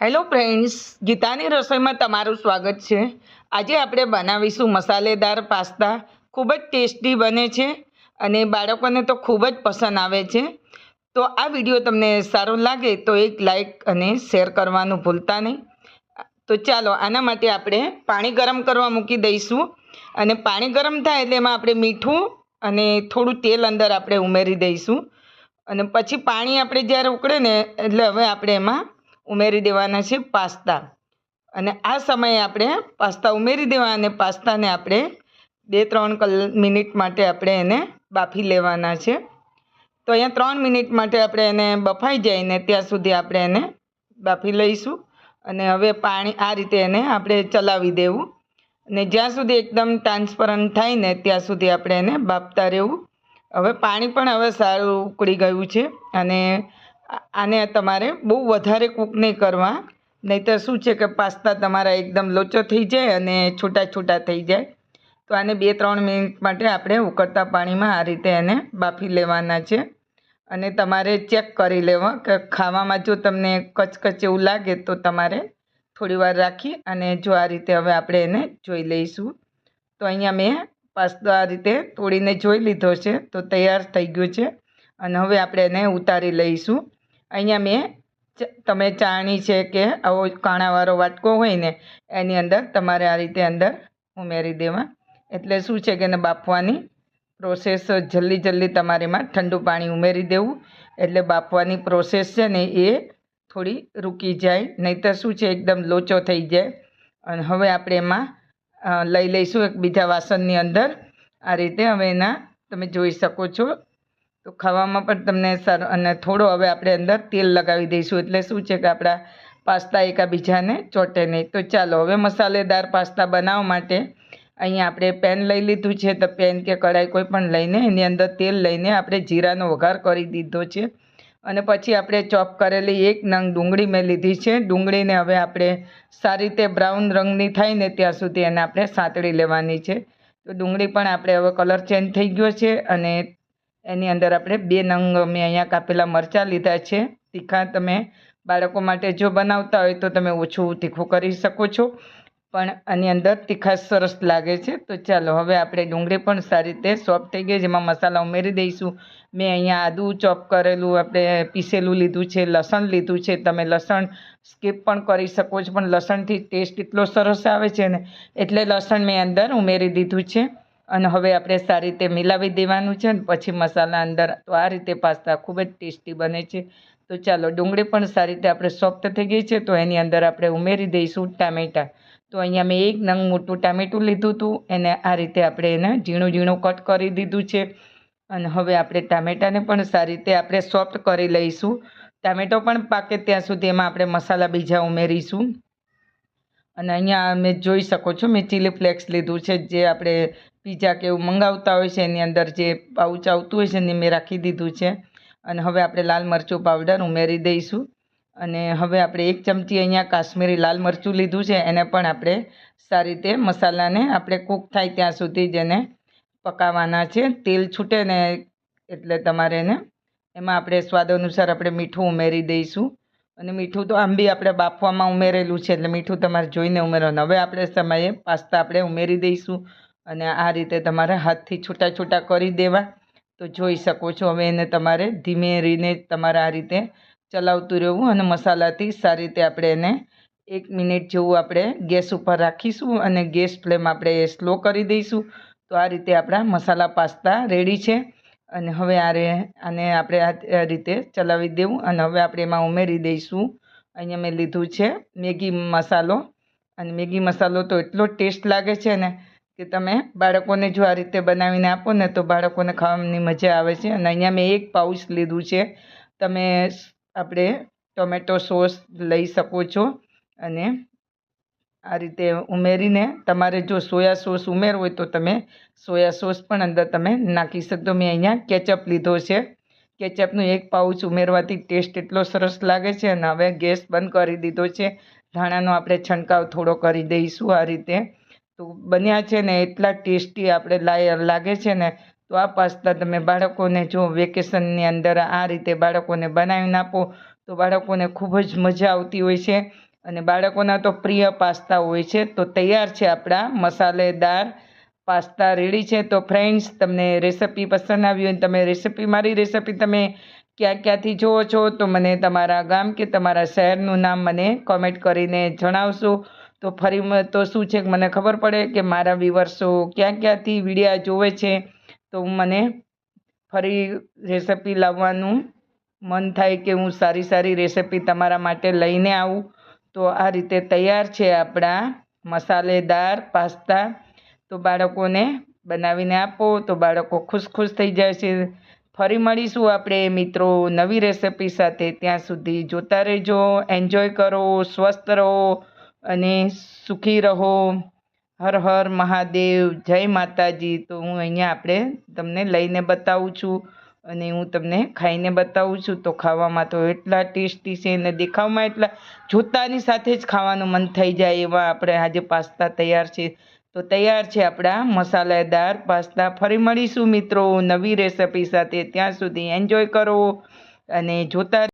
Hello friends ગીતાની રસોઈમાં તમારું સ્વાગત છે. આજે આપણે બનાવીશું મસાલેદાર પાસ્તા. ખૂબ જ ટેસ્ટી બને છે અને બાળકોને તો ખૂબ જ પસંદ આવે છે. તો આ વીડિયો તમને સારો લાગે તો એક લાઈક અને શેર કરવાનું ભૂલતા નહીં. તો ચાલો, આના માટે આપણે પાણી ગરમ કરવા મૂકી દઈશું. અને પાણી ગરમ થાય એટલે એમાં આપણે મીઠું અને થોડું તેલ અંદર આપણે ઉમેરી દઈશું. અને પછી પાણી આપણે જ્યારે ઉકળે ને, એટલે હવે આપણે એમાં ઉમેરી દેવાના છે પાસ્તા. અને આ સમયે આપણે પાસ્તા ઉમેરી દેવા અને પાસ્તાને આપણે બે ત્રણ કલ, મિનિટ માટે આપણે એને બાફી લેવાના છે. તો અહીંયા ત્રણ મિનિટ માટે આપણે એને બફાઈ જાય ને ત્યાં સુધી આપણે એને બાફી લઈશું. અને હવે પાણી આ રીતે એને આપણે ચલાવી દેવું. અને જ્યાં સુધી એકદમ ટ્રાન્સપરન્ટ થાય ને ત્યાં સુધી આપણે એને બાફતા રહેવું. હવે પાણી પણ હવે સારું ઉકળી ગયું છે. અને આને તમારે બહુ વધારે કૂક નહીં કરવા. નહીંતર શું છે કે પાસ્તા તમારા એકદમ લોચો થઈ જાય અને છૂટા છૂટા થઈ જાય. તો આને બે ત્રણ મિનિટ માટે આપણે ઉકળતા પાણીમાં આ રીતે એને બાફી લેવાના છે. અને તમારે ચેક કરી લેવા કે ખાવામાં જો તમને કચકચ એવું લાગે તો તમારે થોડી વાર રાખી અને જો આ રીતે હવે આપણે એને જોઈ લઈશું. તો અહીંયા મેં પાસ્તો આ રીતે તોડીને જોઈ લીધો છે, તો તૈયાર થઈ ગયો છે. અને હવે આપણે એને ઉતારી લઈશું. અહીંયા મેં તમે ચાણી છે કે આવો કાણાવાળો વાટકો હોય ને, એની અંદર તમારે આ રીતે અંદર ઉમેરી દેવા. એટલે શું છે કે એને બાફવાની પ્રોસેસ જલ્દી જલ્દી તમારે એમાં ઠંડુ પાણી ઉમેરી દેવું. એટલે બાફવાની પ્રોસેસ છે ને એ થોડી રૂકી જાય. નહીંતર શું છે, એકદમ લોચો થઈ જાય. અને હવે આપણે એમાં લઈ લઈશું એક બીજા વાસણની અંદર. આ રીતે હવે એના તમે જોઈ શકો છો. તો ખાવામાં પણ તમને સારો અને થોડો હવે આપણે અંદર તેલ લગાવી દઈશું. એટલે શું છે કે આપણા પાસ્તા એકાબીજાને ચોટે નહીં. તો ચાલો, હવે મસાલેદાર પાસ્તા બનાવવા માટે અહીંયા આપણે પેન લઈ લીધું છે. તો પેન કે કઢાઈ કોઈ પણ લઈને એની અંદર તેલ લઈને આપણે જીરાનો વઘાર કરી દીધો છે. અને પછી આપણે ચોપ કરેલી એક નંગ ડુંગળી મેં લીધી છે. ડુંગળીને હવે આપણે સારી રીતે બ્રાઉન રંગની થાય ને ત્યાં સુધી એને આપણે સાંતળી લેવાની છે. તો ડુંગળી પણ આપણે હવે કલર ચેન્જ થઈ ગયો છે અને એની અંદર આપણે બે નંગ મેં અહીંયા કાપેલા મરચાં લીધા છે. તીખા તમે બાળકો માટે જો બનાવતા હોય તો તમે ઓછું તીખું કરી શકો છો. પણ આની અંદર તીખાશ સરસ લાગે છે. તો ચાલો, હવે આપણે ડુંગળી પણ સારી રીતે સોફ્ટ થઈ ગઈ જેમાં મસાલા ઉમેરી દઈશું. મેં અહીંયા આદું ચોપ કરેલું, આપણે પીસેલું લીધું છે, લસણ લીધું છે. તમે લસણ સ્કીપ પણ કરી શકો છો, પણ લસણથી ટેસ્ટ એટલો સરસ આવે છે ને, એટલે લસણ મેં અંદર ઉમેરી દીધું છે. અને હવે આપણે સારી રીતે મિલાવી દેવાનું છે ને, પછી મસાલા અંદર. તો આ રીતે પાસ્તા ખૂબ જ ટેસ્ટી બને છે. તો ચાલો, ડુંગળી પણ સારી રીતે આપણે સોફ્ટ થઈ ગઈ છે, તો એની અંદર આપણે ઉમેરી દઈશું ટામેટાં. તો અહીંયા મેં એક નંગ મોટું ટામેટું લીધું હતું, એને આ રીતે આપણે એને ઝીણું ઝીણું કટ કરી દીધું છે. અને હવે આપણે ટામેટાને પણ સારી રીતે આપણે સોફ્ટ કરી લઈશું. ટામેટો પણ પાકે ત્યાં સુધી એમાં આપણે મસાલા બીજા ઉમેરીશું. અને અહીંયા મેં જોઈ શકો છો, મેં ચીલી ફ્લેક્સ લીધું છે, જે આપણે પીઝા કે એવું મંગાવતા હોય છે, એની અંદર જે પાઉચ આવતું હોય છે, એને મેં રાખી દીધું છે. અને હવે આપણે લાલ મરચું પાવડર ઉમેરી દઈશું. અને હવે આપણે એક ચમચી અહીંયા કાશ્મીરી લાલ મરચું લીધું છે, એને પણ આપણે સારી રીતે મસાલાને આપણે કૂક થાય ત્યાં સુધી જ એને પકાવવાના છે. તેલ છૂટે ને એટલે તમારે એને, એમાં આપણે સ્વાદ અનુસાર આપણે મીઠું ઉમેરી દઈશું. અને મીઠું તો આમ બી આપણે બાફવામાં ઉમેરેલું છે, એટલે મીઠું તમારે જોઈને ઉમેરવાનું. હવે આપણે સમયે પાસ્તા આપણે ઉમેરી દઈશું અને આ રીતે તમારે હાથથી છૂટા છૂટા કરી દેવા. તો જોઈ શકો છો, હવે એને તમારે ધીમે રીને તમારે આ રીતે ચલાવતું રહેવું અને મસાલાથી સારી રીતે આપણે એને એક મિનિટ જેવું આપણે ગેસ ઉપર રાખીશું અને ગેસ ફ્લેમ આપણે સ્લો કરી દઈશું. તો આ રીતે આપણા મસાલા પાસ્તા રેડી છે. અને હવે આ રે આને આપણે આ આ રીતે ચલાવી દેવું અને હવે આપણે એમાં ઉમેરી દઈશું. અહીંયા મેં લીધું છે મેગી મસાલો અને મેગી મસાલો તો એટલો ટેસ્ટ લાગે છે ને કે તમે બાળકોને જો આ રીતે બનાવીને આપો ને તો બાળકોને ખાવાની મજા આવે છે. અને અહીંયા મેં એક પાઉચ લીધું છે. તમે આપણે ટોમેટો સોસ લઈ શકો છો અને આ રીતે ઉમેરીને તમારે જો સોયા સોસ ઉમેરવો હોય તો તમે સોયા સોસ પણ અંદર તમે નાખી શકશો મેં અહીંયા કેચઅપ લીધો છે. કેચઅપનું એક પાઉચ ઉમેરવાથી ટેસ્ટ એટલો સરસ લાગે છે અને હવે ગેસ બંધ કરી દીધો છે. ધાણાનો આપણે છંટકાવ થોડો કરી દઈશું આ રીતે. તો બન્યા છે ને એટલા ટેસ્ટી આપણે લાગે છે ને, તો આ પાસ્તા તમે બાળકોને જો વેકેશનની અંદર આ રીતે બાળકોને બનાવીને આપો તો બાળકોને ખૂબ જ મજા આવતી હોય છે. અને બાળકોના તો પ્રિય પાસ્તા હોય છે, તો તૈયાર છે આપણા મસાલેદાર પાસ્તા રેડી છે. તો ફ્રેન્ડ્સ, તમને રેસિપી પસંદ આવી હોય તમે રેસિપી, મારી રેસિપી તમે ક્યાં ક્યાંથી જુઓ છો, તો મને તમારા ગામ કે તમારા શહેરનું નામ મને કોમેન્ટ કરીને જણાવશો. તો ફરી તો શું છે મને ખબર પડે કે મારા વિવર્સો ક્યાં ક્યાંથી વિડીયા જોવે છે, તો મને ફરી રેસિપી લાવવાનું મન થાય કે હું સારી સારી રેસિપી તમારા માટે લઈને આવું. તો આ રીતે તૈયાર છે આપણા મસાલેદાર પાસ્તા. તો બાળકોને બનાવીને આપો, તો બાળકો ખુશ ખુશ થઈ જાય છે. ફરી મળીશું આપણે મિત્રો નવી રેસિપી સાથે. ત્યાં સુધી જોતા રહેજો, એન્જોય કરો, સ્વસ્થ રહો અને સુખી રહો. હર હર મહાદેવ, જય માતાજી. તો હું અહીંયા આપણે તમને લઈને બતાવું છું. અને હું તમને ખાઈને બતાવું છું તો ખાવામાં તો એટલા ટેસ્ટી છે અને દેખાવમાં એટલા જોતાની સાથે જ ખાવાનું મન થઈ જાય એવા આપણે આજે પાસ્તા તૈયાર છે. તો તૈયાર છે આપણા મસાલેદાર પાસ્તા. ફરી મળીશું મિત્રો નવી રેસિપી સાથે. ત્યાં સુધી એન્જોય કરો અને જોતા